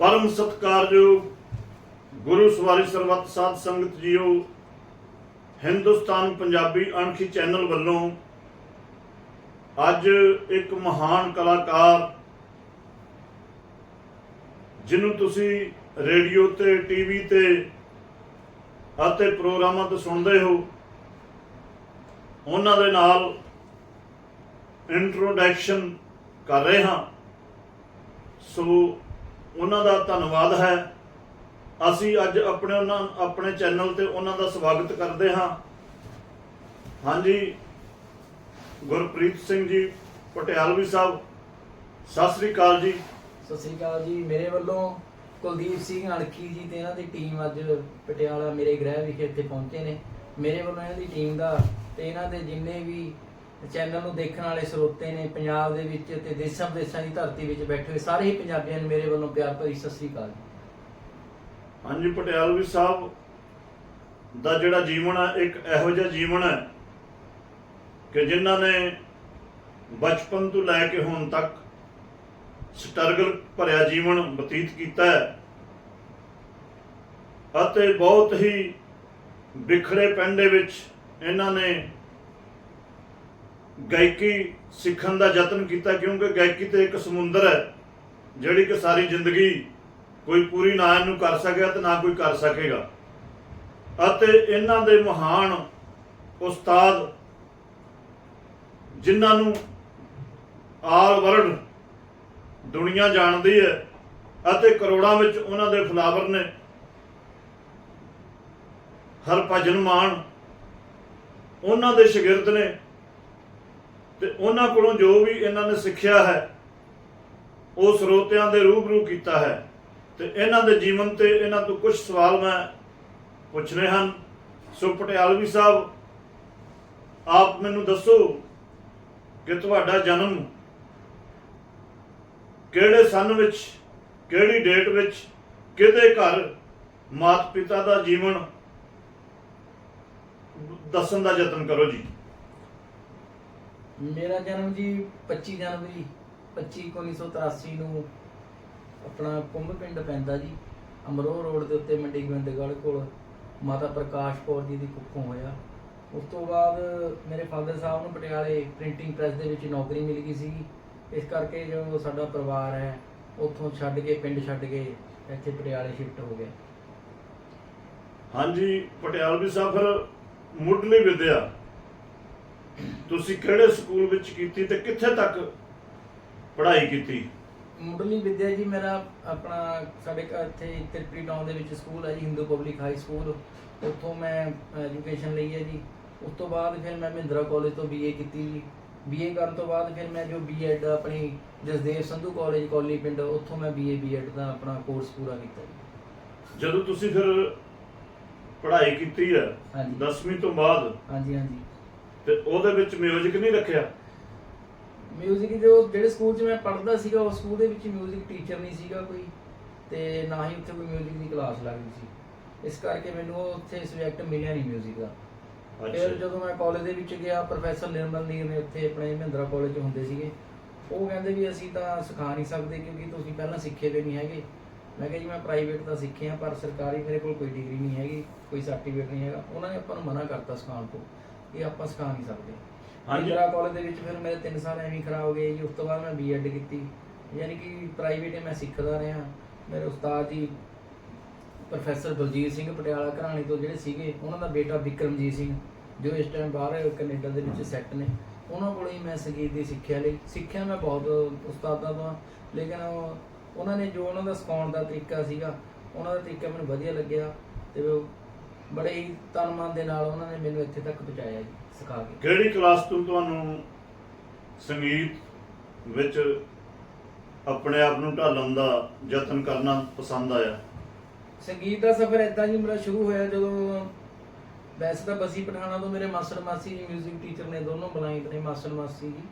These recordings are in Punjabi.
ਪਰਮ ਸਤਿਕਾਰਯੋਗ ਗੁਰੂ ਸਵਾਰੀ ਸਰਬੱਤ ਸਾਧ ਸੰਗਤ ਜੀਓ, ਹਿੰਦੁਸਤਾਨ ਪੰਜਾਬੀ ਅਣਖੀ ਚੈਨਲ ਵੱਲੋਂ ਅੱਜ ਇੱਕ ਮਹਾਨ ਕਲਾਕਾਰ ਜਿਹਨੂੰ ਤੁਸੀਂ ਰੇਡੀਓ ਤੇ, ਟੀਵੀ ਤੇ ਅਤੇ ਪ੍ਰੋਗਰਾਮਾਂ ਤੋਂ ਸੁਣਦੇ ਹੋ, ਉਹਨਾਂ ਦੇ ਨਾਲ ਇੰਟਰੋਡਕਸ਼ਨ ਕਰ ਰਹੇ ਹਾਂ। ਸੋ ਉਹਨਾਂ ਦਾ ਧੰਨਵਾਦ ਹੈ। ਅਸੀਂ ਅੱਜ ਆਪਣੇ ਉਹਨਾਂ, ਆਪਣੇ ਚੈਨਲ ਤੇ ਉਹਨਾਂ ਦਾ ਸਵਾਗਤ ਕਰਦੇ ਹਾਂ। ਹਾਂਜੀ, ਗੁਰਪ੍ਰੀਤ ਸਿੰਘ ਜੀ ਪਟਿਆਲਵੀ ਸਾਹਿਬ, ਸਤਿ ਸ੍ਰੀ ਅਕਾਲ ਜੀ। ਸਤਿ ਸ੍ਰੀ ਅਕਾਲ ਜੀ। ਮੇਰੇ ਵੱਲੋਂ ਕੁਲਦੀਪ ਸਿੰਘ ਅਣਖੀ ਜੀ ਤੇ ਇਹਨਾਂ ਦੀ ਟੀਮ ਅੱਜ ਪਟਿਆਲਾ ਮੇਰੇ ਗ੍ਰਹਿ ਵਿਖੇ ਇੱਥੇ ਪਹੁੰਚੇ ਨੇ। ਮੇਰੇ ਵੱਲੋਂ ਇਹਨਾਂ ਦੀ ਟੀਮ ਦਾ ਤੇ ਇਹਨਾਂ ਦੇ ਜਿੰਨੇ ਵੀ ਚੈਨਲ ਨੂੰ ਦੇਖਣ ਵਾਲੇ ਸਰੋਤੇ ਨੇ ਪੰਜਾਬ ਦੇ ਵਿੱਚ ਤੇ ਦੇਸ਼ਾਂ ਵਿਦੇਸ਼ਾਂ ਦੀ ਧਰਤੀ ਵਿੱਚ ਬੈਠੇ ਹੋਏ ਸਾਰੇ ਹੀ ਪੰਜਾਬੀਆਂ ਨੂੰ ਮੇਰੇ ਵੱਲੋਂ ਪਿਆਰ ਭਰੀ ਸਤਿ ਸ੍ਰੀ ਅਕਾਲ ਜੀ। ਹਾਂਜੀ ਪਟਿਆਲਵੀ ਸਾਹਿਬ ਦਾ ਜਿਹੜਾ ਜੀਵਨ ਹੈ ਇੱਕ ਇਹੋ ਜਿਹਾ ਜੀਵਨ ਹੈ ਕਿ ਜਿਨ੍ਹਾਂ ਨੇ ਬਚਪਨ ਤੋਂ ਲੈ ਕੇ ਹੁਣ ਤੱਕ ਸਟਰਗਲ ਭਰਿਆ ਜੀਵਨ ਬਤੀਤ ਕੀਤਾ ਹੈ ਅਤੇ ਬਹੁਤ ਹੀ ਵਿਖੜੇ ਪਿੰਡ ਦੇ ਵਿੱਚ ਇਹਨਾਂ ਨੇ ਗਾਇਕੀ ਸਿੱਖਣ ਦਾ ਯਤਨ ਕੀਤਾ ਕਿਉਂਕਿ ਗਾਇਕੀ ਤੇ ਇੱਕ ਸਮੁੰਦਰ ਹੈ, ਜਿਹੜੀ ਕਿ ਸਾਰੀ ਜ਼ਿੰਦਗੀ ਕੋਈ ਪੂਰੀ ਨਾ ਇਹਨੂੰ ਕਰ ਸਕਿਆ ਤੇ ਨਾ ਕੋਈ ਕਰ ਸਕੇਗਾ। ਅਤੇ ਇਹਨਾਂ ਦੇ ਮਹਾਨ ਉਸਤਾਦ ਜਿਨ੍ਹਾਂ ਨੂੰ ਆਲ ਵਰਲਡ ਦੁਨੀਆ ਜਾਣਦੀ ਹੈ ਅਤੇ ਕਰੋੜਾਂ ਵਿੱਚ ਉਹਨਾਂ ਦੇ ਫਲਾਵਰ ਨੇ ਹਰਭਜਨ ਮਾਨ ਉਹਨਾਂ ਦੇ ਸ਼ਾਗਿਰਦ ਨੇ ਤੇ ਉਹਨਾਂ ਕੋਲੋਂ ਜੋ ਵੀ ਇਹਨਾਂ ਨੇ ਸਿੱਖਿਆ ਹੈ, ਉਹ ਸਰੋਤਿਆਂ ਦੇ ਰੂਬਰੂ ਕੀਤਾ ਹੈ। ਤੇ ਇਹਨਾਂ ਦੇ ਜੀਵਨ ਤੇ ਇਹਨਾਂ ਤੋਂ ਕੁਝ ਸਵਾਲ ਮੈਂ ਪੁੱਛਣੇ ਹਨ। ਸੋ ਪਟਿਆਲਵੀ ਸਾਹਿਬ, ਆਪ ਮੈਨੂੰ ਦੱਸੋ ਕਿ ਤੁਹਾਡਾ ਜਨਮ ਕਿਹੜੇ ਸਨ ਵਿੱਚ, ਕਿਹੜੀ ਡੇਟ ਵਿੱਚ, ਕਿਹਦੇ ਘਰ ਮਾਤ ਪਿਤਾ ਦਾ ਜੀਵਨ ਦੱਸਣ ਦਾ ਯਤਨ ਕਰੋ ਜੀ। ਮੇਰਾ ਜਨਮ ਜੀ 25 ਜਨਵਰੀ 25 1983 ਨੂੰ ਆਪਣਾ ਕੁੰਭ ਪਿੰਡ ਪੈਂਦਾ ਜੀ, ਅਮਰੋਹ ਰੋਡ ਦੇ ਉੱਤੇ ਮੰਡੀ ਗੋਬਿੰਦਗੜ੍ਹ ਕੋਲ ਮਾਤਾ ਪ੍ਰਕਾਸ਼ ਕੌਰ ਜੀ ਦੀ ਕੁੱਖੋਂ ਹੋਇਆ। ਉਸ ਤੋਂ ਬਾਅਦ ਮੇਰੇ ਫਾਦਰ ਸਾਹਿਬ ਨੂੰ ਪਟਿਆਲੇ ਪ੍ਰਿੰਟਿੰਗ ਪ੍ਰੈਸ ਦੇ ਵਿੱਚ ਨੌਕਰੀ ਮਿਲ ਗਈ ਸੀ ਇਸ ਕਰਕੇ ਜੋ ਸਾਡਾ ਪਰਿਵਾਰ ਹੈ, ਉੱਥੋਂ ਛੱਡ ਕੇ, ਪਿੰਡ ਛੱਡ ਕੇ ਇੱਥੇ ਪਟਿਆਲੇ ਸ਼ਿਫਟ ਹੋ ਗਿਆ। ਹਾਂਜੀ ਪਟਿਆਲਵੀ ਸਾਹਿਬ ਫਿਰ ਮੁੱਢਲੀ ਵਿਦਿਆ। ਤੁਸੀਂ ਕਿਹੜੇ ਸਕੂਲ ਵਿੱਚ ਕੀਤੀ ਤੇ ਕਿੱਥੇ ਤੱਕ ਪੜ੍ਹਾਈ ਕੀਤੀ? ਮੁੱਢਲੀ ਵਿਦਿਆ ਜੀ ਮੇਰਾ ਆਪਣਾ ਸਾਡੇ ਘਰ ਇੱਥੇ ਤਿਰਪੀ ਟਾਊਨ ਦੇ ਵਿੱਚ ਸਕੂਲ ਹੈ ਜੀ ਹਿੰਦੂ ਪਬਲਿਕ ਹਾਈ ਸਕੂਲ ਉੱਥੋਂ ਮੈਂ ਐਜੂਕੇਸ਼ਨ ਲਈ ਹੈ ਜੀ। ਉਸ ਤੋਂ ਬਾਅਦ ਫਿਰ ਮੈਂ ਮਹਿੰਦਰਾ ਕਾਲਜ ਤੋਂ ਬੀਏ ਕੀਤੀ ਜੀ। ਬੀਏ ਕਰਨ ਤੋਂ ਬਾਅਦ ਫਿਰ ਮੈਂ ਜੋ ਬੀਐਡ ਆਪਣੀ ਜਸਦੇਵ ਸੰਧੂ ਕਾਲਜ ਕੋਲੀ ਪਿੰਡ ਉੱਥੋਂ ਮੈਂ ਬੀਏ ਬੀਐਡ ਦਾ ਆਪਣਾ ਕੋਰਸ ਪੂਰਾ ਕੀਤਾ ਜੀ। ਜਦੋਂ ਤੁਸੀਂ ਫਿਰ ਪੜ੍ਹਾਈ ਕੀਤੀ ਹੈ ਹਾਂਜੀ। 10ਵੀਂ ਤੋਂ ਬਾਅਦ ਹਾਂਜੀ ਹਾਂਜੀ। ਤੇ ਉਹਦੇ ਵਿੱਚ ਮਿਊਜ਼ਿਕ ਨਹੀਂ ਰੱਖਿਆ? ਮਿਊਜ਼ਿਕ ਜੋ ਜਿਹੜੇ ਸਕੂਲ 'ਚ ਮੈਂ ਪੜ੍ਹਦਾ ਸੀਗਾ ਉਸ ਸਕੂਲ ਦੇ ਵਿੱਚ ਮਿਊਜ਼ਿਕ ਟੀਚਰ ਨਹੀਂ ਸੀਗਾ ਕੋਈ ਤੇ ਨਾ ਹੀ ਉੱਥੇ ਕੋਈ ਮਿਊਜ਼ਿਕ ਦੀ ਕਲਾਸ ਲੱਗਦੀ ਸੀ। ਇਸ ਕਰਕੇ ਮੈਨੂੰ ਉਹ ਉੱਥੇ ਸਬਜੈਕਟ ਮਿਲਿਆ ਨਹੀਂ ਮਿਊਜ਼ਿਕ ਦਾ। ਫਿਰ ਜਦੋਂ ਮੈਂ ਕਾਲਜ ਦੇ ਵਿੱਚ ਗਿਆ ਪ੍ਰੋਫੈਸਰ ਨਿਰਮਲ ਨੀਰ ਨੇ ਉੱਥੇ ਆਪਣੇ ਮਹਿੰਦਰਾ ਕਾਲਜ 'ਚ ਹੁੰਦੇ ਸੀਗੇ। ਉਹ ਕਹਿੰਦੇ ਵੀ ਅਸੀਂ ਤਾਂ ਸਿਖਾ ਨਹੀਂ ਸਕਦੇ ਕਿਉਂਕਿ ਤੁਸੀਂ ਪਹਿਲਾਂ ਸਿੱਖੇ ਤੇ ਨਹੀਂ ਹੈਗੇ। ਮੈਂ ਕਿਹਾ ਜੀ ਮੈਂ ਪ੍ਰਾਈਵੇਟ ਤਾਂ ਸਿੱਖਿਆ ਪਰ ਸਰਕਾਰੀ ਮੇਰੇ ਕੋਲ ਕੋਈ ਡਿਗਰੀ ਨਹੀਂ ਹੈਗੀ ਕੋਈ ਸਰਟੀਫਿਕੇਟ ਨਹੀਂ ਹੈਗਾ। ਉਹਨਾਂ ਨੇ ਆਪਾਂ ਨੂੰ ਮਨਾ ਕਰਤਾ ਸਿਖਾਉਣ ਤੋਂ। ਇਹ ਆਪਾਂ ਸਿਖਾ ਨਹੀਂ ਸਕਦੇ। ਹਾਂਜੀ। ਮਹਿੰਦਰਾ ਕਾਲਜ ਦੇ ਵਿੱਚ ਫਿਰ ਮੇਰੇ 3 ਸਾਲ ਐਵੇਂ ਹੀ ਖਰਾਬ ਹੋ ਗਏ ਜੀ ਉਸ ਤੋਂ ਬਾਅਦ ਮੈਂ ਬੀਐਡ ਕੀਤੀ। ਯਾਨੀ ਕਿ ਪ੍ਰਾਈਵੇਟ ਮੈਂ ਸਿੱਖਦਾ ਰਿਹਾ। ਮੇਰੇ ਉਸਤਾਦ ਜੀ ਪ੍ਰੋਫੈਸਰ ਬਲਜੀਤ ਸਿੰਘ ਪਟਿਆਲਾ ਘਰਾਣੇ ਤੋਂ ਜਿਹੜੇ ਸੀਗੇ ਉਹਨਾਂ ਦਾ ਬੇਟਾ ਵਿਕਰਮਜੀਤ ਸਿੰਘ ਜੋ ਇਸ ਟਾਈਮ ਬਾਹਰ ਕੈਨੇਡਾ ਦੇ ਵਿੱਚ ਸੈੱਟ ਨੇ। ਉਹਨਾਂ ਕੋਲੋਂ ਹੀ ਮੈਂ ਸੰਗੀਤ ਦੀ ਸਿੱਖਿਆ ਲਈ। ਸਿੱਖਿਆ ਮੈਂ ਬਹੁਤ ਉਸਤਾਦਾਂ ਤੋਂ। ਲੇਕਿਨ ਉਹਨਾਂ ਨੇ ਜੋ ਉਹਨਾਂ ਦਾ ਸਿਖਾਉਣ ਦਾ ਤਰੀਕਾ ਸੀਗਾ ਉਹਨਾਂ ਦਾ ਤਰੀਕਾ ਮੈਨੂੰ ਵਧੀਆ ਲੱਗਿਆ। ਤੇ ਉਹ ਬੜੇ ਹੀ ਤਨ ਮਨ ਦੇ ਨਾਲ ਉਹਨਾਂ ਨੇ ਮੈਨੂੰ ਇੱਥੇ ਤੱਕ ਪਹੁੰਚਾਇਆ ਜੀ ਸਿਖਾ ਕੇ ਕਿਹੜੀ ਕਲਾਸ ਤੋਂ ਤੁਹਾਨੂੰ ਸੰਗੀਤ ਵਿੱਚ ਆਪਣੇ ਆਪ ਨੂੰ ਢਾਲਣ ਦਾ ਯਤਨ ਕਰਨਾ ਪਸੰਦ ਆਇਆ ਸੰਗੀਤ ਦਾ ਸਫ਼ਰ ਇਦਾਂ ਜੀ ਮੇਰਾ ਸ਼ੁਰੂ ਹੋਇਆ ਜਦੋਂ ਵੈਸੇ ਤਾਂ ਬਸੀ ਪਠਾਣਾ ਤੋਂ ਮੇਰੇ ਮਾਸਟਰ ਮਾਸੀ ਜੀ 뮤직 ਟੀਚਰ ਨੇ ਦੋਨੋਂ ਬਲਾਈਂਡ ਨੇ ਮਾਸਟਰ ਮਾਸੀ ਜੀ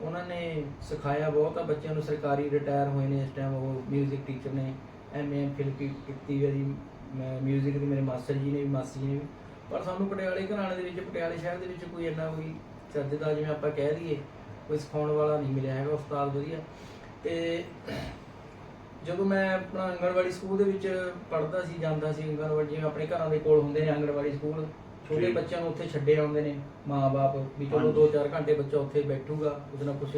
ਉਹਨਾਂ ਨੇ ਸਿਖਾਇਆ ਬਹੁਤ ਆ ਬੱਚਿਆਂ ਨੂੰ ਸਰਕਾਰੀ ਰਿਟਾਇਰ ਹੋਏ ਨੇ ਇਸ ਟਾਈਮ ਉਹ 뮤직 ਟੀਚਰ ਨੇ ਐਮਏ ਐਮਫਿਲ ਕੀਤੀ ਹੈ ਜੀ ਮੈਂ 뮤직 ਦੇ ਮੇਰੇ ਮਾਸਟਰ ਜੀ ਨੇ ਵੀ ਮਾਸੀ ਜੀ ਨੇ ਵੀ ਪਰ ਸਾਨੂੰ ਪਟਿਆਲੇ ਘਰਾਣੇ ਦੇ ਵਿੱਚ ਪਟਿਆਲੇ ਸ਼ਹਿਰ ਦੇ ਵਿੱਚ ਕੋਈ ਇੰਨਾ ਕੋਈ ਚੱਜ ਦਾ ਜਿਵੇਂ ਆਪਾਂ ਕਹਿ ਦਈਏ ਕੋਈ ਸਿਖਾਉਣ ਵਾਲਾ ਨਹੀਂ ਮਿਲਿਆ ਹੈਗਾ ਉਸਤਾਦ ਵਧੀਆ ਤੇ ਜਦੋਂ ਮੈਂ ਆਪਣਾ ਆਂਗਣਵਾੜੀ ਸਕੂਲ ਦੇ ਵਿੱਚ ਪੜ੍ਹਦਾ ਸੀ ਜਾਂਦਾ ਸੀ ਆਂਗਣਵਾੜੀ ਜਿਵੇਂ ਆਪਣੇ ਘਰਾਂ ਦੇ ਕੋਲ ਹੁੰਦੇ ਨੇ ਆਂਗਣਵਾੜੀ ਸਕੂਲ ਛੋਟੇ। ਬੱਚਿਆਂ ਨੂੰ ਉੱਥੇ ਛੱਡੇ ਆਉਂਦੇ ਨੇ ਮਾਂ-ਬਾਪ ਵੀ ਚਲੋ ਹਾਂਜੀ। 2-4 ਘੰਟੇ ਬੱਚਾ ਉੱਥੇ ਬੈਠੂਗਾ ਕੁਝ ਨਾ ਕੁਝ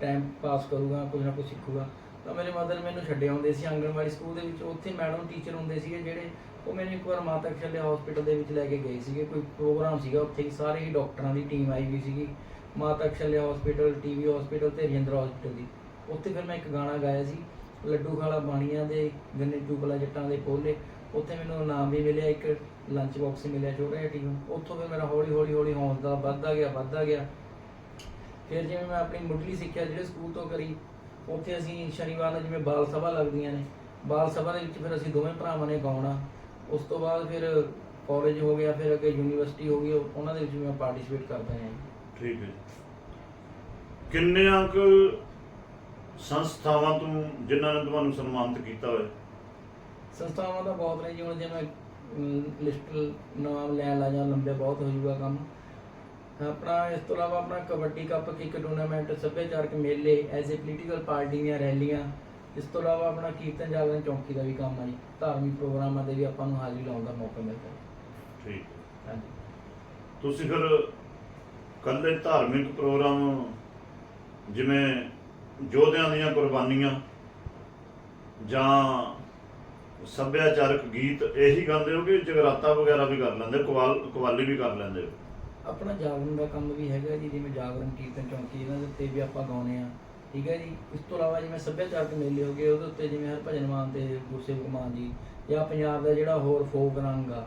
ਟਾਈਮ ਪਾਸ ਕਰੂਗਾ ਕੁਝ ਨਾ ਕੁਝ ਸਿੱਖੂਗਾ ਤਾਂ ਮੇਰੇ ਮਦਰ ਮੈਨੂੰ ਛੱਡੇ ਆਉਂਦੇ ਸੀ, ਆਂਗਣਵਾੜੀ ਸਕੂਲ ਦੇ ਵਿੱਚ। ਉੱਥੇ ਮੈਡਮ ਟੀਚਰ ਹੁੰਦੇ ਸੀਗੇ ਜਿਹੜੇ, ਉਹ ਮੈਨੂੰ ਇੱਕ ਵਾਰ ਮਾਤਾ ਕਸ਼ਲਿਆ ਹਸਪੀਟਲ ਦੇ ਵਿੱਚ ਲੈ ਕੇ ਗਏ ਸੀਗੇ। ਕੋਈ ਪ੍ਰੋਗਰਾਮ ਸੀਗਾ ਉੱਥੇ ਹੀ ਸਾਰੇ ਹੀ ਡਾਕਟਰਾਂ ਦੀ ਟੀਮ ਆਈ ਹੋਈ ਸੀਗੀ। ਮਾਤਾ ਕਸ਼ਲਿਆ ਹਸਪੀਟਲ ਟੀਵੀ ਹਸਪੀਟਲ ਤੇ ਰਜਿੰਦਰ ਹਸਪੀਟਲ ਦੀ। ਉੱਥੇ ਫਿਰ ਮੈਂ ਇੱਕ ਗਾਣਾ ਗਾਇਆ ਸੀ, ਲੱਡੂ ਖਾਲਾ ਬਾਣੀਆਂ ਦੇ, ਗੰਨੇ ਚੂਪਲਾ ਜੱਟਾਂ ਦੇ ਪੋਲੇ ਉੱਥੇ ਮੈਨੂੰ ਇਨਾਮ ਵੀ ਮਿਲਿਆ, ਇੱਕ ਲੰਚ ਬਾਕਸ ਮਿਲਿਆ ਛੋਟਾ ਜਿਹਾ ਟੀਮ ਉੱਥੋਂ ਫਿਰ ਮੇਰਾ ਹੌਲੀ ਹੌਲੀ ਹੌਲੀ ਹੌਸਲਾ ਵੱਧਦਾ ਗਿਆ ਵੱਧਦਾ ਗਿਆ। ਫਿਰ ਜਿਵੇਂ ਮੈਂ ਆਪਣੀ ਮੁੱਢਲੀ ਸਿੱਖਿਆ ਜਿਹੜੇ ਸਕੂਲ ਤੋਂ ਕਰੀ ਉੱਥੇ ਅਸੀਂ ਸ਼ਨੀਵਾਰ ਨੂੰ ਜਿਵੇਂ ਬਾਲ ਸਭਾ ਲੱਗਦੀਆਂ ਨੇ ਬਾਲ ਸਭਾ ਦੇ ਵਿੱਚ ਫਿਰ ਅਸੀਂ ਦੋਵੇਂ ਭਰਾਵਾਂ ਨੇ ਗਾਉਣਾ। ਉਸ ਤੋਂ ਬਾਅਦ ਫਿਰ ਕਾਲਜ ਹੋ ਗਿਆ ਫਿਰ ਅੱਗੇ ਯੂਨੀਵਰਸਿਟੀ ਹੋ ਗਈ ਉਹ- ਉਹਨਾਂ ਦੇ ਵਿੱਚ ਵੀ ਮੈਂ ਪਾਰਟਿਸਿਪੇਟ ਕਰਦਾ ਹਾਂ ਠੀਕ ਹੈ ਜੀ। ਕਿੰਨੀਆਂ ਕੁ ਸੰਸਥਾਵਾਂ ਤੋਂ ਜਿਨ੍ਹਾਂ ਨੇ ਤੁਹਾਨੂੰ ਸਨਮਾਨਿਤ ਕੀਤਾ ਹੋਇਆ? ਸੰਸਥਾਵਾਂ ਤਾਂ ਬਹੁਤ ਨੇ ਜਿਵੇਂ ਜੇ ਮੈਂ ਲਿਸਟ ਨਾਮ ਲੈਣ ਲਾ ਜਾਂ ਲੰਬੇ ਬਹੁਤ ਹੋ ਜਾਊਗਾ ਕੰਮ। ਆਪਣਾ ਇਸ ਤੋਂ ਇਲਾਵਾ ਆਪਣਾ ਕਬੱਡੀ ਕੱਪ ਕਿਕ ਟੂਰਨਾਮੈਂਟ ਸੱਭਿਆਚਾਰਕ ਮੇਲੇ ਐਜ਼ ਏ ਪੋਲੀਟੀਕਲ ਪਾਰਟੀ ਦੀਆਂ ਰੈਲੀਆਂ ਇਸ ਤੋਂ ਇਲਾਵਾ ਆਪਣਾ ਕੀਰਤਨ ਜਾਗਰਣ ਚੌਂਕੀ ਦਾ ਵੀ ਕੰਮ ਆ ਜੀ। ਧਾਰਮਿਕ ਪ੍ਰੋਗਰਾਮਾਂ ਤੇ ਵੀ ਆਪਾਂ ਨੂੰ ਹਾਜ਼ਰੀ ਲਾਉਣ ਦਾ ਮੌਕਾ ਮਿਲਦਾ। ਹੈ ਠੀਕ ਹੈ। ਹਾਂਜੀ। ਤੁਸੀਂ ਫਿਰ ਕੱਲੇ ਧਾਰਮਿਕ ਪ੍ਰੋਗਰਾਮ ਜਿਵੇਂ ਯੋਧਿਆਂ ਦੀਆਂ ਕੁਰਬਾਨੀਆਂ ਜਾਂ ਸੱਭਿਆਚਾਰਕ ਗੀਤ ਇਹੀ ਗਾਉਂਦੇ ਹੋ ਕਿ ਜਗਰਾਤਾ ਵਗੈਰਾ ਵੀ ਕਰ ਲੈਂਦੇ ਕਵਾਲ ਕਵਾਲੀ ਵੀ ਕਰ ਲੈਂਦੇ ਹੋ? ਆਪਣਾ ਜਾਗਰਣ ਦਾ ਕੰਮ ਵੀ ਹੈਗਾ ਜੀ ਜਿਵੇਂ ਜਾਗਰਣ ਕੀਰਤਨ ਚੌਂਕੀ ਇਹਨਾਂ ਦੇ ਉੱਤੇ ਵੀ ਆਪਾਂ ਗਾਉਨੇ ਆ ਠੀਕ ਹੈ ਜੀ। ਇਸ ਤੋਂ ਇਲਾਵਾ ਜਿਵੇਂ ਸੱਭਿਆਚਾਰਕ ਮੇਲੇ ਹੋ ਗਏ ਉਹਦੇ ਉੱਤੇ ਜਿਵੇਂ ਹਰਭਜਨ ਮਾਨ ਤੇ ਗੁਰਸੇਵਕ ਮਾਨ ਜੀ ਜਾਂ ਪੰਜਾਬ ਦਾ ਜਿਹੜਾ ਹੋਰ ਫੋਕ ਰੰਗ ਆ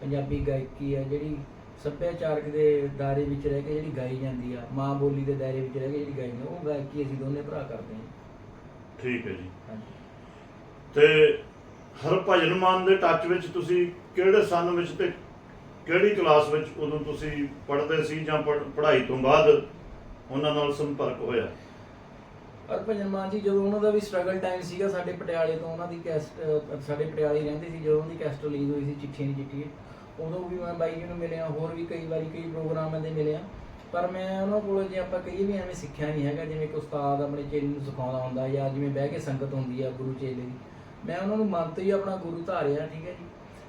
ਪੰਜਾਬੀ ਗਾਇਕੀ ਆ ਜਿਹੜੀ ਸੱਭਿਆਚਾਰਕ ਦੇ ਦਾਇਰੇ ਵਿੱਚ ਰਹਿ ਕੇ ਜਿਹੜੀ ਗਾਈ ਜਾਂਦੀ ਆ ਮਾਂ ਬੋਲੀ ਦੇ ਦਾਇਰੇ ਵਿੱਚ ਰਹਿ ਕੇ ਜਿਹੜੀ ਗਾਈ ਜਾਂਦੀ ਉਹ ਗਾਇਕੀ ਅਸੀਂ ਦੋਨੇ ਭਰਾ ਕਰਦੇ ਹਾਂ। ਠੀਕ ਹੈ ਜੀ। ਤੇ ਹਰਭਜਨ ਮਾਨ ਦੇ ਟੱਚ ਵਿੱਚ ਤੁਸੀਂ ਕਿਹੜੇ ਸੰਨ ਵਿੱਚ ਤੇ ਕਿਹੜੀ ਕਲਾਸ ਵਿੱਚ ਉਦੋਂ ਤੁਸੀਂ ਪੜ੍ਹਦੇ ਸੀ ਜਾਂ ਪੜ੍ਹਾਈ ਤੋਂ ਬਾਅਦ ਉਹਨਾਂ ਨਾਲ ਸੰਪਰਕ ਹੋਇਆ? ਹਰਭਜਨ ਮਾਨ ਜੀ, ਜਦੋਂ ਉਹਨਾਂ ਦਾ ਵੀ ਸਟਰਗਲ ਟਾਈਮ ਸੀਗਾ ਸਾਡੇ ਪਟਿਆਲੇ ਤੋਂ, ਉਹਨਾਂ ਦੀ ਕੈਸਟ ਸਾਡੇ ਪਟਿਆਲੇ ਰਹਿੰਦੇ ਸੀ, ਜਦੋਂ ਉਹਨਾਂ ਕੈਸਟ ਰਿਲੀਜ਼ ਹੋਈ ਸੀ ਚਿੱਠੀ ਨਹੀਂ ਉਦੋਂ ਵੀ ਮੈਂ ਬਾਈ ਜੀ ਨੂੰ ਮਿਲਿਆ, ਹੋਰ ਵੀ ਕਈ ਵਾਰੀ ਕਈ ਪ੍ਰੋਗਰਾਮਾਂ ਦੇ ਮਿਲਿਆ। ਪਰ ਮੈਂ ਉਹਨਾਂ ਕੋਲੋਂ ਜੇ ਆਪਾਂ ਕਹੀਏ ਵੀ ਐਵੇਂ ਸਿੱਖਿਆ ਨਹੀਂ ਹੈਗਾ, ਜਿਵੇਂ ਕਿ ਉਸਤਾਦ ਆਪਣੇ ਚੇਲੇ ਨੂੰ ਸਿਖਾਉਂਦਾ ਹੁੰਦਾ ਜਾਂ ਜਿਵੇਂ ਬਹਿ ਕੇ ਸੰਗਤ ਹੁੰਦੀ ਆ ਗੁਰੂ ਚੇਲੇ ਦੀ, ਮੈਂ ਉਹਨਾਂ ਨੂੰ ਮਨ ਤੋਂ ਹੀ ਆਪਣਾ ਗੁਰੂ ਧਾਰਿਆ, ਠੀਕ ਹੈ ਜੀ।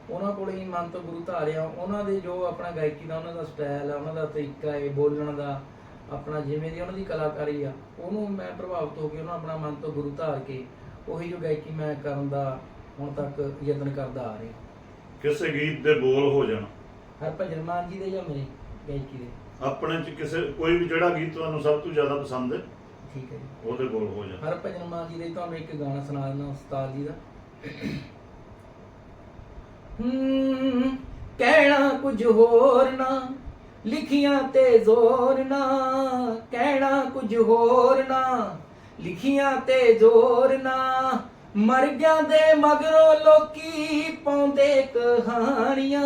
ਉਹਨਾਂ ਕੋਲ ਹੀ ਮਨ ਤੋਂ ਗੁਰੂ ਧਾਰਿਆ। ਉਹਨਾਂ ਦੇ ਜੋ ਆਪਣਾ ਗਾਇਕੀ ਦਾ ਉਹਨਾਂ ਦਾ ਸਟਾਈਲ ਆ ਉਹਨਾਂ ਦਾ ਤਰੀਕਾ ਹੈ ਬੋਲਣ ਦਾ ਆਪਣਾ ਜਿਵੇਂ ਦੀ ਉਹਨਾਂ ਦੀ ਕਲਾਕਾਰੀ ਆ ਉਹਨੂੰ ਮੈਂ ਪ੍ਰਭਾਵਿਤ ਹੋ ਕੇ ਉਹਨੂੰ ਆਪਣਾ ਮਨ ਤੋਂ ਗੁਰੂ ਧਾਰ ਕੇ ਉਹੀ ਜੋ ਗਾਇਕੀ ਮੈਂ ਕਰਨ ਦਾ ਹੁਣ ਤੱਕ ਯਤਨ ਕਰਦਾ ਆ ਰਿਹਾ। ਕਿਸੇ ਗੀਤ ਦੇ ਬੋਲ ਹੋ ਜਾਣ। ਹਰਭਜਨ ਮਾਨ ਜੀ ਦੇ ਜਾਂ ਮੇਰੇ ਗਾਇਕੀ ਦੇ? ਆਪਣੇ ਚ ਕਿਸੇ ਕੋਈ ਵੀ ਜਿਹੜਾ ਗੀਤ ਤੁਹਾਨੂੰ ਸਭ ਤੋਂ ਜ਼ਿਆਦਾ ਪਸੰਦ ਹੈ ਠੀਕ ਹੈ ਜੀ। ਉਹਦੇ ਬੋਲ ਹੋ ਜਾਣ। ਹਰਭਜਨ ਮਾਨ ਜੀ ਦੇ ਤੁਹਾਨੂੰ ਇੱਕ ਗਾਣਾ ਸੁਣਾ ਦਿੰਦਾ ਉਸਤਾਦ ਜੀ ਦਾ। ਕਹਿਣਾ ਕੁਝ ਹੋਰ ਨਾ, ਲਿਖੀਆਂ ਤੇ ਜ਼ੋਰ ਨਾ, ਕਹਿਣਾ ਕੁਝ ਹੋਰ ਨਾ, ਲਿਖੀਆਂ ਤੇ ਜ਼ੋਰ ਨਾ ਮਰ ਗਿਆ ਦੇ ਮਗਰੋਂ ਲੋਕੀ ਪਾਉਂਦੇ ਕਹਾਣੀਆਂ,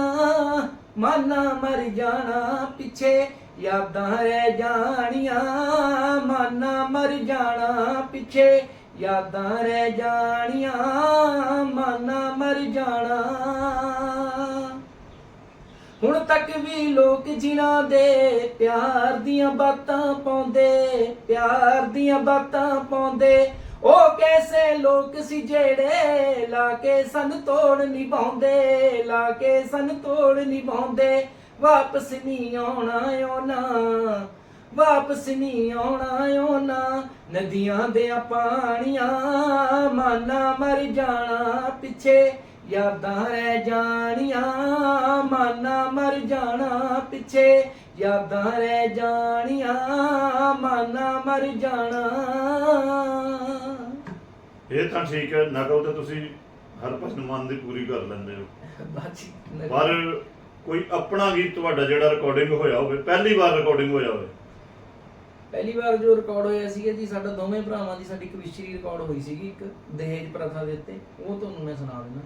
ਮਾਨਾ ਮਰ ਜਾਣਾ ਪਿੱਛੇ, ਯਾਦਾਂ ਰਹਿ ਜਾਣੀਆਂ, ਮਾਨਾ ਮਰ ਜਾਣਾ ਪਿੱਛੇ, ਯਾਦਾਂ ਰਹਿ ਜਾਣੀਆਂ, ਮਾਨਾ ਮਰ ਜਾਣਾ ਹੁਣ ਤੱਕ ਵੀ ਲੋਕ ਜਿਨ੍ਹਾਂ ਦੇ ਪਿਆਰ ਦੀਆਂ ਬਾਤਾਂ ਪਾਉਂਦੇ, ਪਿਆਰ ਦੀਆਂ ਬਾਤਾਂ ਪਾਉਂਦੇ, ਉਹ ਕੈਸੇ ਲੋਕ ਸੀ ਜਿਹੜੇ ਲਾ ਕੇ ਸਨ ਤੋੜ ਨਿਭਾਉਂਦੇ, ਲਾ ਕੇ ਸਨ ਤੋੜ ਨਿਭਾਉਂਦੇ। ਵਾਪਸ ਨਹੀਂ ਆਉਣਾ ਉਹਨਾਂ ਵਾਪਸ ਨਹੀਂ ਆਉਣਾ ਉਹਨਾਂ ਨਦੀਆਂ ਦੇ ਪਾਣੀਆਂ, ਮਾਨਾ ਮਰ ਜਾਣਾ ਪਿੱਛੇ। ਯਾਦਾਂ ਰਹਿ ਜਾਣੀਆਂ ਮਾਨਾ ਮਰ ਜਾਣਾ ਪਿੱਛੇ। ਯਾਦਾਂ ਰਹਿ ਜਾਣੀਆਂ ਮਾਨਾ ਮਰ ਜਾਣਾ। ਇਹ ਤਾਂ ਠੀਕ ਹੈ ਨਕਲ ਤੇ ਤੁਸੀਂ ਹਰਭਜਨ ਮਾਨ ਦੀ ਪੂਰੀ ਕਰ ਲੈਂਦੇ ਹੋ। ਬਾਜੀ ਪਰ ਕੋਈ ਆਪਣਾ ਗੀਤ ਤੁਹਾਡਾ ਜਿਹੜਾ ਰਿਕਾਰਡਿੰਗ ਹੋਇਆ ਹੋਵੇ ਪਹਿਲੀ ਵਾਰ ਰਿਕਾਰਡਿੰਗ ਹੋਇਆ ਹੋਵੇ। ਪਹਿਲੀ ਵਾਰ ਜੋ ਰਿਕਾਰਡ ਹੋਇਆ ਸੀਗਾ ਜੀ ਸਾਡਾ ਦੋਵੇਂ ਭਰਾਵਾਂ ਦੀ ਸਾਡੀ ਇੱਕ ਵਿਸ਼ਰੀ ਰਿਕਾਰਡ ਹੋਈ ਸੀਗੀ ਇੱਕ ਦਹੇਜ ਪ੍ਰਥਾ ਦੇ ਉੱਤੇ। ਉਹ ਤੁਹਾਨੂੰ ਮੈਂ ਸੁਣਾ ਦਿੰਦਾ।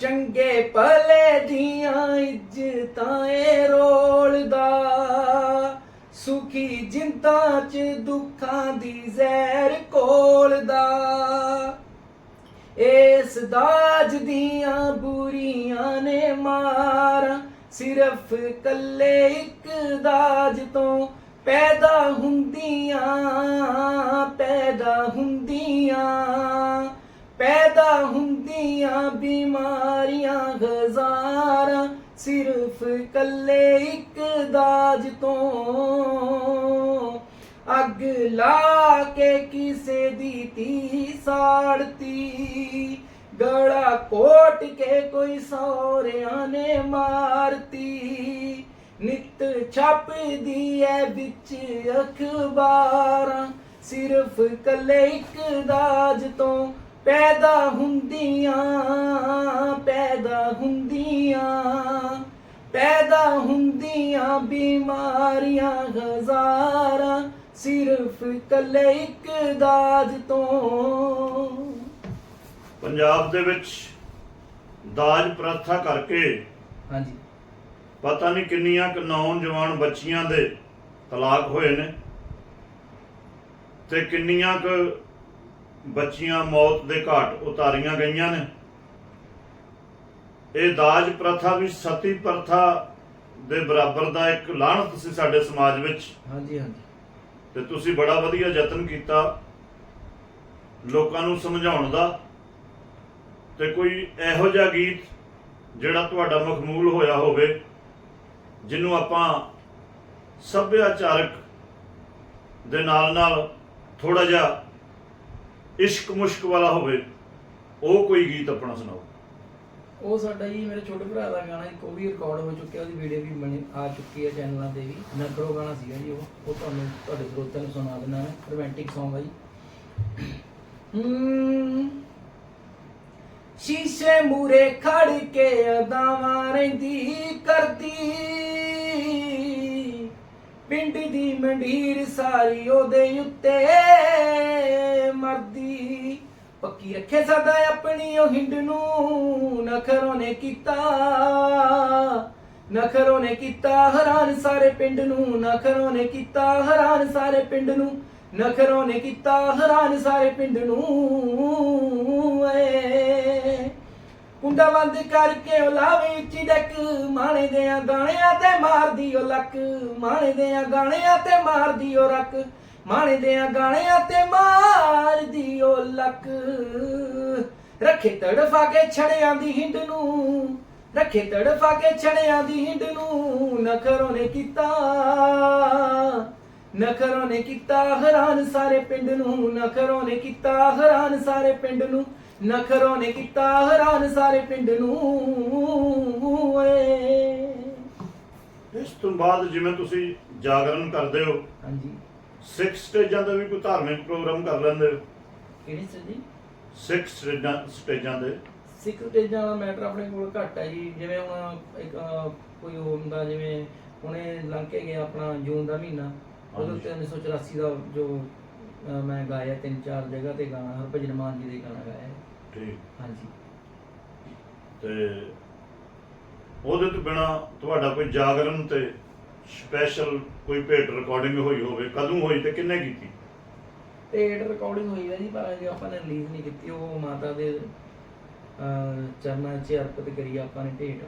ਚੰਗੇ ਭਲੇ ਦੀਆਂ ਇੱਜ਼ਤਾਂ ਏ ਰੋਲਦਾ। ਸੁਖੀ ਜਿੰਦਾਂ ਚ ਦੁੱਖਾਂ ਦੀ ਜ਼ਹਿਰ ਕੋਲਦਾ। ਇਸ ਦਾਜ ਦੀਆਂ ਬੁਰੀਆਂ ਨੇ ਮਾਰਾਂ, ਸਿਰਫ ਕੱਲੇ ਇੱਕ ਦਾਜ ਤੋਂ ਪੈਦਾ ਹੁੰਦੀਆਂ ਪੈਦਾ ਪੈਦਾ ਹੁੰਦੀਆਂ। ਪੈਦਾ ਹੁੰਦੀਆਂ ਬਿਮਾਰੀਆਂ ਹਜ਼ਾਰਾਂ, ਸਿਰਫ ਕੱਲੇ ਇੱਕ ਦਾਜ ਤੋਂ। ਅੱਗ ਲਾ ਕੇ ਕਿਸੇ ਦੀ ਧੀ ਸਾੜਤੀ ਗੜਾ ਕੋਟ ਕੇ ਕੋਈ ਸੌਰਿਆਂ ਨੇ ਮਾਰਤੀ। ਨਿਤ ਛਾਪਦੀ ਐ ਵਿੱਚ ਅਖਬਾਰਾਂ, ਸਿਰਫ ਕੱਲੇ ਇੱਕ ਦਾਜ ਤੋਂ। ਪੈਦਾ ਹੁੰਦੀਆਂ ਪੈਦਾ ਹੁੰਦੀਆਂ ਪੈਦਾ ਹੁੰਦੀਆਂ ਬਿਮਾਰੀਆਂ ਹਜ਼ਾਰਾਂ ਸਿਰਫ ਕੱਲੇ ਇੱਕ ਦਾਜ ਤੋਂ। ਪੰਜਾਬ ਦੇ ਵਿੱਚ ਦਾਜ ਪ੍ਰਥਾ ਕਰਕੇ ਹਾਂਜੀ। ਪਤਾ ਨਹੀਂ ਕਿੰਨੀਆਂ ਕੁ ਨੌਜਵਾਨ ਬੱਚੀਆਂ ਦੇ ਤਲਾਕ ਹੋਏ ਨੇ ਤੇ ਕਿੰਨੀਆਂ ਕੁ ਬੱਚੀਆਂ ਮੌਤ ਦੇ ਘਾਟ ਉਤਾਰੀਆਂ ਗਈਆਂ ਨੇ। ਇਹ ਦਾਜ ਪ੍ਰਥਾ ਵੀ ਸਤੀ ਪ੍ਰਥਾ ਦੇ ਬਰਾਬਰ ਦਾ ਇੱਕ ਲਾਹਨਤ ਸੀ ਸਾਡੇ ਸਮਾਜ ਵਿੱਚ। ਹਾਂਜੀ ਹਾਂਜੀ। ਤੇ ਤੁਸੀਂ ਬੜਾ ਵਧੀਆ ਯਤਨ ਕੀਤਾ ਲੋਕਾਂ ਨੂੰ ਸਮਝਾਉਣ ਦਾ। ਤੇ ਕੋਈ ਇਹੋ ਜਿਹਾ ਗੀਤ ਜਿਹੜਾ ਤੁਹਾਡਾ ਮਖਮੂਲ ਹੋਇਆ ਹੋਵੇ ਜਿਹਨੂੰ ਆਪਾਂ ਸੱਭਿਆਚਾਰਕ ਦੇ ਨਾਲ ਨਾਲ ਥੋੜਾ ਜਿਹਾ ਇਸ਼ਕ ਮੁਸ਼ਕ ਵਾਲਾ ਹੋਵੇ, ਉਹ ਕੋਈ ਗੀਤ ਆਪਣਾ ਸੁਣਾਓ। ਉਹ ਸਾਡਾ ਜੀ ਮੇਰੇ ਛੋਟੇ ਭਰਾ ਦਾ ਗਾਣਾ ਇੱਕ, ਉਹ ਵੀ ਰਿਕਾਰਡ ਹੋ ਚੁੱਕਿਆ, ਉਹਦੀ ਵੀਡੀਓ ਵੀ ਬਣੀ, ਆ ਚੁੱਕੀ ਹੈ ਚੈਨਲਾਂ ਤੇ ਵੀ। ਨਖਰੋ ਗਾਣਾ ਸੀਗਾ ਜੀ ਉਹ ਉਹ ਤੁਹਾਨੂੰ ਤੁਹਾਡੇ ਸਰੋਤਿਆਂ ਨੂੰ ਸੁਣਾ ਦਿੰਦਾ ਮੈਂ ਰੋਮਾਂਟਿਕ Song ਹੈ ਜੀ। ਸ਼ੀਸ਼ੇ ਮੂਰੇ ਖੜ ਕੇ ਅਦਾਵਾਂ ਰਹਿੰਦੀ ਕਰਦੀ। ਪਿੰਡ ਦੀ ਮੰਡੀਰ ਸਾਰੀ ਉਹਦੇ ਉੱਤੇ। ਮਰਦੀ। ਪੱਕੀ ਰੱਖੇ ਸਦਾ ਆਪਣੀ ਉਹ ਹਿੰਡ ਨੂੰ ਨਖਰੋਂ ਨੇ ਕੀਤਾ। ਨਖਰੋਂ ਨੇ ਕੀਤਾ, ਹੈਰਾਨ ਸਾਰੇ ਪਿੰਡ ਨੂੰ। ਨਖਰੋਂ ਨੇ ਕੀਤਾ, ਹੈਰਾਨ ਸਾਰੇ ਪਿੰਡ ਨੂੰ। ਨਖਰੋਂ ਨੇ ਕੀਤਾ, ਹੈਰਾਨ ਸਾਰੇ ਪਿੰਡ ਨੂੰ। ਏ। ਕੁੰਡਾ ਬੰਦ ਕਰਕੇ ਉਹ ਲਾਵੇ ਉੱਚੀ ਡੱਕ। ਮਾਣੇ ਦੇ ਗਾਣਿਆਂ ਤੇ ਮਾਰਦੀ ਉਹ ਲੱਕ। ਮਾਣੇ ਦੇ ਗਾਣਿਆਂ ਤੇ ਮਾਰਦੀ ਉਹ ਰੱਕ। ਮਾਣੇ ਦੇ ਗਾਣਿਆਂ ਤੇ ਮਾਰਦੀ ਉਹ ਲੱਕ। ਰੱਖੇ ਤੜਫਾ ਕੇ ਛੜਿਆਂ ਦੀ ਹਿੰਡ ਨੂੰ ਰੱਖੇ ਤੜਫਾ ਕੇ ਛੜਿਆਂ ਦੀ ਹਿੰਡ ਨੂੰ ਨਖਰੋਂ ਨੇ ਕੀਤਾ ਨਖਰੋਂ ਨੇ ਕੀਤਾ ਹੈਰਾਨ ਸਾਰੇ ਪਿੰਡ ਨੂੰ ਨਖਰੋਂ ਨੇ ਕੀਤਾ ਹੈਰਾਨ ਸਾਰੇ ਪਿੰਡ ਨੂੰ ਨਖਰੋਂ ਨੇ ਕੀਤਾ ਹੈਰਾਨ ਸਾਰੇ ਪਿੰਡ ਨੂੰ ਇਸ ਤੋਂ ਬਾਅਦ ਜਿਵੇਂ ਤੁਸੀਂ ਜਾਗਰਣ ਕਰਦੇ ਹੋ ਹਾਂਜੀ। ਸਿੱਖ ਸਟੇਜਾਂ ਤੇ ਵੀ ਕੋਈ ਧਾਰਮਿਕ ਪ੍ਰੋਗਰਾਮ ਕਰ ਲੈਂਦੇ। ਹੋ ਕਿਹੜੀ ਸਰ ਜੀ? ਸਿੱਖ ਸਟੇਜਾਂ ਸਟੇਜਾਂ ਤੇ ਸਿੱਖ ਸਟੇਜਾਂ ਦਾ ਮੈਟਰ ਆਪਣੇ ਕੋਲ ਘੱਟ ਹੈ ਜੀ। ਜਿਵੇਂ ਹੁਣ ਇੱਕ ਅਹ, ਕੋਈ ਉਹ ਹੁੰਦਾ ਜਿਵੇਂ ਹੁਣੇ ਲੰਘ ਕੇ ਗਿਆ ਆਪਣਾ ਜੂਨ ਦਾ ਮਹੀਨਾ। ਉੱਤੇ 1984 ਦਾ ਜੋ ਅਹ, ਮੈਂ ਗਾਇਆ ਤਿੰਨ ਚਾਰ ਜਗ੍ਹਾ ਤੇ ਗਾਣਾ। ਹਰਭਜਨ ਮਾਨ ਜੀ ਦੇ ਗਾਣਾ ਗਾਇਆ। ਹੈ। ਠੀਕ। ਹਾਂਜੀ। ਤੇ ਉਹਦੇ ਤੋਂ ਬਿਨਾ ਤੁਹਾਡਾ ਕੋਈ ਜਾਗਰਣ ਤੇ ਸਪੈਸ਼ਲ ਕੋਈ ਭੇਟ ਰਿਕਾਰਡਿੰਗ ਹੋਈ ਹੋਵੇ ਕਦੋਂ ਹੋਈ ਤੇ ਕਿੰਨੇ ਕੀਤੀ? ਤੇ ਰਿਕਾਰਡਿੰਗ ਹੋਈ ਹੈ ਜੀ ਪਰ ਅਜੇ ਆਪਾਂ ਨੇ ਰਿਲੀਜ਼ ਨਹੀਂ ਕੀਤੀ ਉਹ ਮਾਤਾ ਦੇ ਅਹ, ਚਰਨਾਂ 'ਚ ਅਰਪਿਤ ਕਰੀ ਆਪਾਂ ਨੇ ਢੇਟ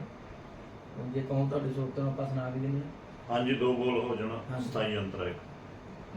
ਹੁਣ ਜੇ ਕਹੋ ਤੁਹਾਡੇ ਨੂੰ ਆਪਾਂ ਸੁਣਾ ਵੀ ਦਿੰਦੇ ਹਾਂ। ਹਾਂਜੀ ਦੋ ਬੋਲ ਹੋ ਜਾਣਾ ਹਾਂਜੀ। 27 ਅੰਤਰ ਇੱਕ।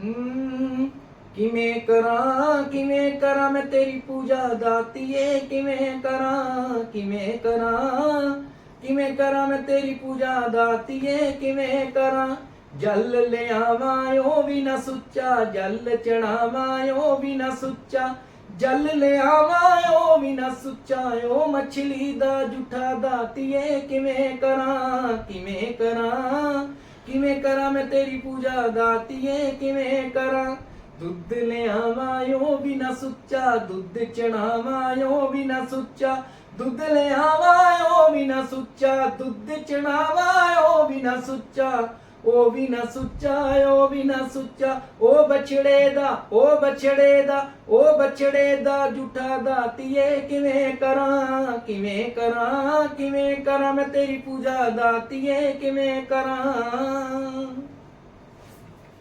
ਹਮ, ਕਿਵੇਂ ਕਰਾਂ ਕਿਵੇਂ ਕਰਾਂ ਮੈਂ ਤੇਰੀ ਪੂਜਾ ਦਾਤੀਏ ਕਿਵੇਂ ਕਰਾਂ ਕਿਵੇਂ ਕਰਾਂ ਕਿਵੇਂ ਕਰਾਂ ਮੈਂ ਤੇਰੀ ਪੂਜਾ ਦਾਤੀਏ ਕਿਵੇਂ ਕਰਾਂ? ਜਲ ਲਿਆਵਾਂ, ਉਹ ਵੀ ਨਾ ਸੁੱਚਾ। ਜਲ ਚੜਾਵਾਂ, ਉਹ ਵੀ ਨਾ ਸੁੱਚਾ। ਜਲ ਲਿਆਵਾਂ, ਉਹ ਵੀ ਨਾ ਸੁੱਚਾ। ਓ ਮਛਲੀ ਦਾ, ਜੁਠਾ ਦਾਤੀਏ ਕਿਵੇਂ ਕਰਾਂ? ਕਿਵੇਂ ਕਰਾਂ? ਕਿਵੇਂ ਕਰਾਂ ਮੈਂ ਤੇਰੀ ਪੂਜਾ ਦਾਤੀਏ ਕਿਵੇਂ ਕਰਾਂ? ਦੁੱਧ ਲਿਆਵਾਂ, ਉਹ ਵੀ ਨਾ ਸੁੱਚਾ। ਦੁੱਧ ਚੜਾਵਾਂ, ਉਹ ਵੀ ਨਾ ਸੁੱਚਾ। ਦੁੱਧ ਲਿਆਵਾਂ ਉਹ ਵੀ ਨਾ ਸੁੱਚਾ। ਦੁੱਧ ਚੜਾਵਾਂ ਉਹ ਵੀ ਨਾ ਸੁੱਚਾ। ਉਹ ਵੀ ਨਾ ਸੁੱਚਾ ਉਹ ਵੀ ਨਾ ਸੁੱਚਾ। ਉਹ ਬਛੜੇ ਦਾ ਉਹ ਬਛੜੇ ਦਾ ਉਹ ਬਛੜੇ ਦਾ ਝੂਠਾ ਦਾਤੀਏ। ਕਿਵੇਂ ਕਰਾਂ ਕਿਵੇਂ ਕਰਾਂ ਕਿਵੇਂ ਕਰਾਂ ਮੈਂ ਤੇਰੀ ਪੂਜਾ ਦਾਤੀਏ। ਕਿਵੇਂ ਕਰਾਂ।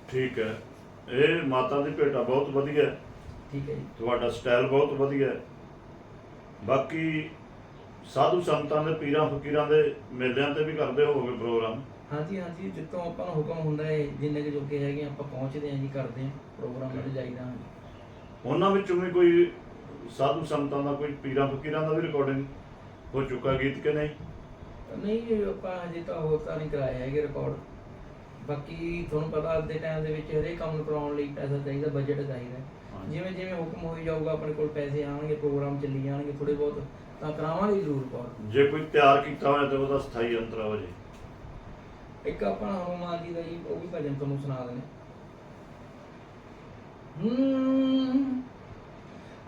ਠੀਕ ਹੈ। ਇਹ ਮਾਤਾ ਦੀ ਭੇਟਾ ਬਹੁਤ ਵਧੀਆ। ਹੈ ਠੀਕ ਹੈ ਜੀ। ਤੁਹਾਡਾ ਸਟਾਈਲ ਬਹੁਤ ਵਧੀਆ। ਹੈ ਬਾਕੀ ਸਾਧੂ ਸੰਤਾਂ ਦੇ ਪੀਰਾਂ ਫਕੀਰਾਂ ਦੇ ਮੇਲਿਆਂ ਤੇ ਵੀ ਕਰਦੇ ਹੋਵੋਗੇ ਪ੍ਰੋਗਰਾਮ? ਹਾਂਜੀ ਹਾਂਜੀ ਜਿੱਤੋਂ ਆਪਾਂ ਨੂੰ ਹੁਕਮ ਹੁੰਦਾ ਹੈ ਜਿੰਨੇ ਕੁ ਜੋਗੇ ਹੈਗੇ ਆਪਾਂ ਪਹੁੰਚਦੇ ਹਾਂ ਜੀ ਕਰਦੇ ਹਾਂ ਪ੍ਰੋਗਰਾਮ ਤੇ ਜਾਈਦਾ ਹਾਂ ਉਹਨਾਂ ਵਿੱਚੋਂ ਵੀ ਕੋਈ ਸਾਧੂ ਸੰਤਾਂ ਦਾ ਕੋਈ ਪੀਰਾਂ ਫਕੀਰਾਂ ਦਾ ਵੀ ਰਿਕਾਰਡਿੰਗ ਹੋ ਚੁੱਕਾ ਗੀਤ ਕਿ ਨਹੀਂ? ਨਹੀਂ ਆਪਾਂ ਹਜੇ ਤਾਂ ਹੋਰ ਤਾਂ ਨਹੀਂ ਕਰਾਇਆ ਹੈਗੇ ਰਿਕਾਰਡ ਬਾਕੀ ਤੁਹਾਨੂੰ ਪਤਾ ਅੱਜ ਦੇ ਟਾਈਮ ਦੇ ਵਿੱਚ ਹਰੇਕ ਕੰਮ ਨੂੰ ਕਰਾਉਣ ਲਈ ਪੈਸਾ ਚਾਹੀਦਾ ਬਜਟ ਚਾਹੀਦਾ। ਜਿਵੇਂ ਜਿਵੇਂ ਹੁਕਮ ਹੋਈ ਜਾਊਗਾ ਆਪਣੇ ਕੋਲ ਪੈਸੇ ਆਉਣਗੇ ਪ੍ਰੋਗਰਾਮ ਚੱਲੀ ਜਾਣਗੇ ਥੋੜੇ ਬਹੁਤ ਤਾਂ ਕਰਾਵਾਂਗੇ ਜ਼ਰੂਰ ਬਹੁਤ ਜੇ ਕੋਈ ਤਿਆਰ ਕੀਤਾ ਹੋਇਆ ਤੇ ਉਹਦਾ ਸਥਾਈ ਅੰਤਰਾ ਹੋ ਜੇ। ਇੱਕ ਆਪਣਾ ਹਨੂਮਾਨ ਜੀ ਦਾ ਜੀ ਉਹ ਵੀ ਭਜਨ ਤੁਹਾਨੂੰ ਸੁਣਾ ਦਿੰਦੇ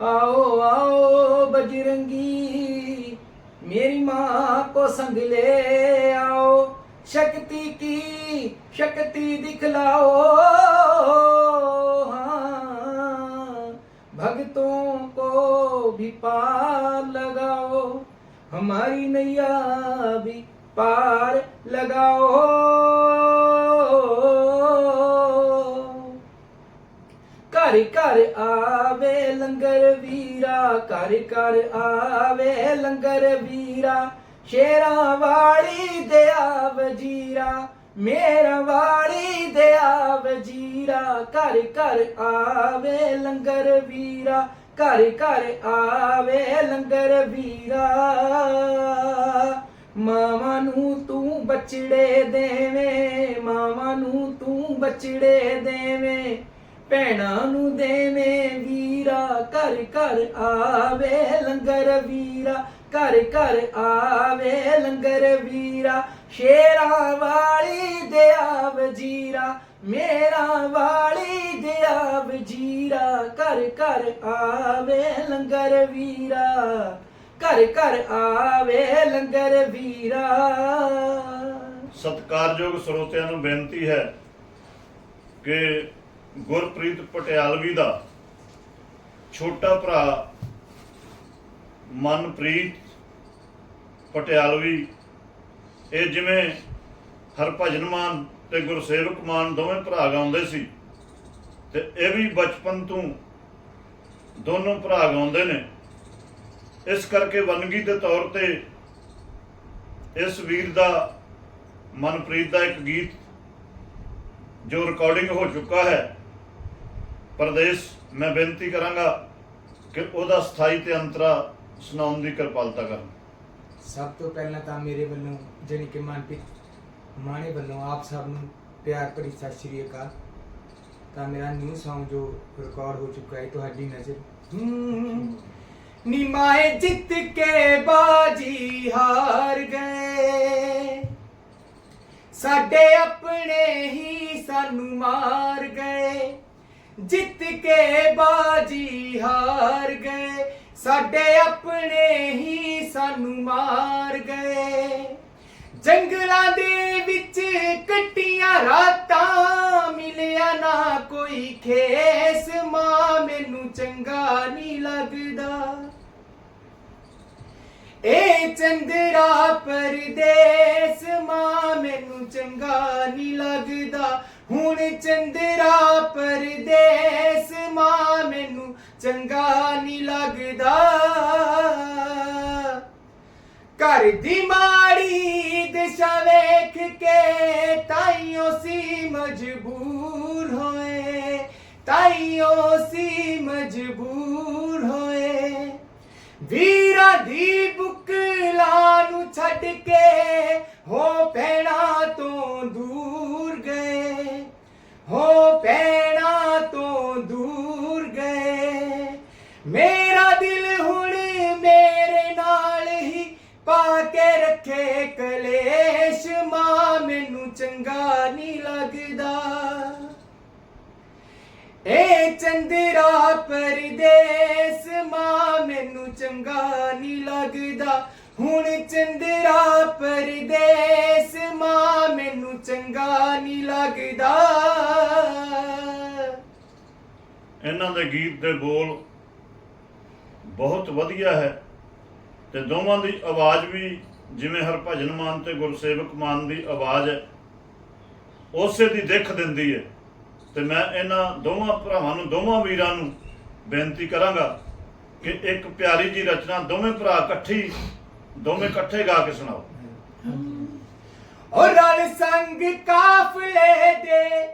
ਆਓ ਆਓ ਬਜਰੰਗੀ ਮੇਰੀ ਮਾਂ ਕੋ ਸੰਗ ਲੈ ਆਓ। शक्ति की शक्ति दिखलाओ हाँ, भक्तों को भी पार लगाओ हमारी नैया भी पार लगाओ ਘਰ ਘਰ ਆਵੇ ਲੰਗਰ ਵੀਰਾ ਘਰ ਘਰ ਆਵੇ ਲੰਗਰ ਵੀਰਾ ਸ਼ੇਰਾਂ ਵਾਲੀ ਦਿਆ ਵਜੀਰਾ ਮੇਰਾ ਵਾਲੀ ਦਿਆ ਵਜੀਰਾ ਘਰ ਘਰ ਆਵੇ ਲੰਗਰ ਵੀਰਾ, ਘਰ ਘਰ ਆਵੇ ਲੰਗਰ ਵੀਰਾ। ਮਾਵਾਂ ਨੂੰ ਤੂੰ ਬਚੜੇ ਦੇਵੇਂ, ਮਾਵਾਂ ਨੂੰ ਤੂੰ ਬਚੜੇ ਦੇਵੇਂ। ਭੈਣਾਂ ਨੂੰ ਦੇਵੇਂ ਵੀਰਾ, ਘਰ ਘਰ ਆਵੇ ਲੰਗਰ ਵੀਰਾ। ਘਰ ਘਰ ਆਵੇ ਲੰਗਰ ਵੀਰਾ, ਸ਼ੇਰਾ ਵਾਲੀ ਦਿਆ ਵਜੀਰਾ ਮੇਰਾ ਵਾਲੀ ਦਿਆ ਵਜੀਰਾ ਘਰ ਘਰ ਆਵੇ ਲੰਗਰ ਵੀਰਾ, ਘਰ ਘਰ ਆਵੇ ਲੰਗਰ ਵੀਰਾ। ਸਤਿਕਾਰਯੋਗ ਸਰੋਤਿਆਂ ਨੂੰ ਬੇਨਤੀ ਹੈ ਕਿ ਗੁਰਪ੍ਰੀਤ ਪਟਿਆਲਵੀ ਦਾ ਛੋਟਾ ਭਰਾ ਮਨਪ੍ਰੀਤ ਪਟਿਆਲਵੀ ਇਹ ਜਿਵੇਂ ਹਰਭਜਨ ਮਾਨ ਤੇ ਗੁਰਸੇਵਕ ਮਾਨ ਦੋਵੇਂ ਭਰਾ ਗਾਉਂਦੇ ਸੀ ਤੇ ਇਹ ਵੀ ਬਚਪਨ ਤੋਂ ਦੋਨੋਂ ਭਰਾ ਗਾਉਂਦੇ ਨੇ। ਇਸ ਕਰਕੇ ਵੰਨਗੀ ਦੇ ਤੌਰ ਤੇ ਇਸ ਵੀਰ ਦਾ ਮਨਪ੍ਰੀਤ ਦਾ ਇੱਕ ਗੀਤ ਜੋ ਰਿਕਾਰਡਿੰਗ ਹੋ ਚੁੱਕਾ ਹੈ, ਪ੍ਰਦੇਸ਼, ਮੈਂ ਬੇਨਤੀ ਕਰਾਂਗਾ ਕਿ ਉਹਦਾ ਸਥਾਈ ਤੇ ਅੰਤਰਾ ਸੁਣਾਉਣ ਦੀ ਕਿਰਪਾਲਤਾ ਕਰਨ ਸਭ ਤੋਂ ਪਹਿਲਾਂ ਤਾਂ ਮੇਰੇ ਵੱਲੋਂ ਜਾਣੀ ਕਿ ਮਨਪ੍ਰੀਤ ਮਾਣੇ ਵੱਲੋਂ ਆਪ ਸਭ ਨੂੰ ਪਿਆਰ ਭਰੀ ਸਤਿ ਸ਼੍ਰੀ ਅਕਾਲ। ਤਾਂ ਮੇਰਾ ਨਿਊ Song ਜੋ ਰਿਕਾਰਡ ਹੋ ਚੁੱਕਾ ਹੈ ਤੁਹਾਡੀ ਨਜ਼ਰ ਹੂੰ, ਜਿੱਤ ਕੇ ਬਾਜੀ ਹਾਰ ਗਏ। ਸਾਡੇ ਆਪਣੇ ਹੀ ਸਾਨੂੰ ਮਾਰ ਗਏ। ਜਿੱਤ ਕੇ ਬਾਜੀ ਹਾਰ ਗਏ। ਸਾਡੇ ਆਪਣੇ ਹੀ ਸਾਨੂੰ ਮਾਰ ਗਏ। ਜੰਗਲਾਂ ਦੇ ਵਿੱਚ ਕੱਟੀਆਂ ਰਾਤਾਂ, ਮਿਲਿਆ ਨਾ ਕੋਈ ਖੇਸ। ਮਾਂ ਮੈਨੂੰ ਚੰਗਾ ਨਹੀਂ ਲੱਗਦਾ। ਏ ਚੰਦਰਾ ਪਰਦੇਸ, ਮਾਂ ਮੈਨੂੰ ਚੰਗਾ ਨਹੀਂ ਲੱਗਦਾ। ਹੁਣ ਚੰਦਰਾ ਪਰਦੇਸ ਮਾਂ ਮੈਨੂੰ ਚੰਗਾ ਨਹੀਂ ਲੱਗਦਾ। ਘਰ ਦੀ ਮਾੜੀ ਦਿਸ਼ਾ ਵੇਖ ਕੇ ਤਾਈਓ ਸੀ ਮਜਬੂਰ ਹੋਏ। ਤਾਈਓ ਸੀ ਮਜਬੂਰ ਹੋਏ। ਵੀਰਾ ਦੀ ਬੁਕਲਾ ਨੂੰ ਛੱਡ ਕੇ ਹੋ ਪੈਣਾ ਏ ਚੰਦਰਾ ਪਰਦੇਸ, ਮਾਂ, ਮੈਨੂੰ ਚੰਗਾ ਨਹੀਂ ਲੱਗਦਾ। ਹੁਣ ਚੰਦਰਾ ਪਰਦੇਸ, ਮਾਂ, ਮੈਨੂੰ ਚੰਗਾ ਨਹੀਂ ਲੱਗਦਾ। ਇਹਨਾਂ ਦੇ ਗੀਤ ਦੇ ਬੋਲ ਬਹੁਤ ਵਧੀਆ ਹੈ ਤੇ ਦੋਵਾਂ ਦੀ ਆਵਾਜ਼ ਵੀ ਜਿਵੇਂ ਹਰਭਜਨ ਮਾਨ ਤੇ ਗੁਰਸੇਵਕ ਮਾਨ ਦੀ ਆਵਾਜ਼ ਹੈ, ਉਸੇ ਦੀ ਦਿੱਖ ਦਿੰਦੀ ਹੈ। ਤੇ ਮੈਂ ਇਹਨਾਂ ਦੋਵਾਂ ਭਰਾਵਾਂ ਨੂੰ, ਦੋਵਾਂ ਵੀਰਾਂ ਨੂੰ ਬੇਨਤੀ ਕਰਾਂਗਾ ਕਿ ਇੱਕ ਪਿਆਰੀ ਜੀ ਰਚਨਾ ਦੋਵੇਂ ਭਰਾ ਇਕੱਠੀ, ਦੋਵੇਂ ਇਕੱਠੇ ਗਾ ਕੇ ਸੁਣਾਓ। ਓ ਰਲ ਸੰਗ ਕਾਫਲੇ ਦੇ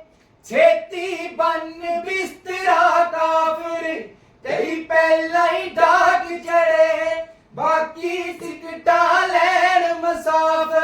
ਛੇਤੀ ਬੰਨ ਬਿਸਤਰਾ ਕਾਫਰ ਤੇਰੀ ਪਹਿਲਾਂ ਹੀ ਡਾਕ ਚੜੇ, ਬਾਕੀ ਟਿਕਟਾਂ ਲੈਣ ਮਸਾਫਰ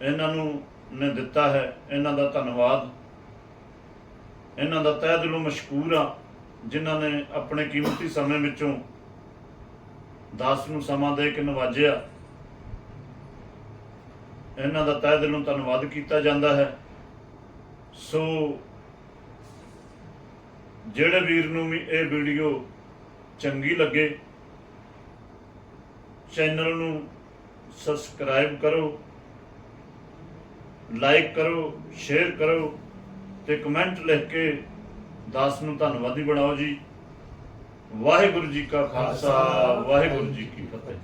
ਇਹਨਾਂ ਨੂੰ ਨੇ ਦਿੱਤਾ ਹੈ, ਇਹਨਾਂ ਦਾ ਧੰਨਵਾਦ। ਇਹਨਾਂ ਦਾ ਤਹਿ ਦਿਲੋਂ ਮਸ਼ਕੂਰ ਆ, ਜਿਨ੍ਹਾਂ ਨੇ ਆਪਣੇ ਕੀਮਤੀ ਸਮੇਂ ਵਿੱਚੋਂ ਦਾਸ ਨੂੰ ਸਮਾਂ ਦੇ ਕੇ ਨਵਾਜਿਆ। ਇਹਨਾਂ ਦਾ ਤਹਿ ਦਿਲੋਂ ਧੰਨਵਾਦ ਕੀਤਾ ਜਾਂਦਾ ਹੈ। ਸੋ ਜਿਹੜੇ ਵੀਰ ਨੂੰ ਵੀ ਇਹ ਵੀਡੀਓ ਚੰਗੀ ਲੱਗੇ, ਚੈਨਲ ਨੂੰ ਸਬਸਕ੍ਰਾਈਬ ਕਰੋ। ਲਾਈਕ ਕਰੋ, ਸ਼ੇਅਰ ਕਰੋ ਤੇ ਕਮੈਂਟ ਲਿਖ ਕੇ ਦਾਸ ਨੂੰ ਧੰਨਵਾਦੀ ਬਣਾਓ ਜੀ। ਵਾਹਿਗੁਰੂ ਜੀ ਕਾ ਖਾਲਸਾ, ਵਾਹਿਗੁਰੂ ਜੀ ਕੀ ਫਤਿਹ।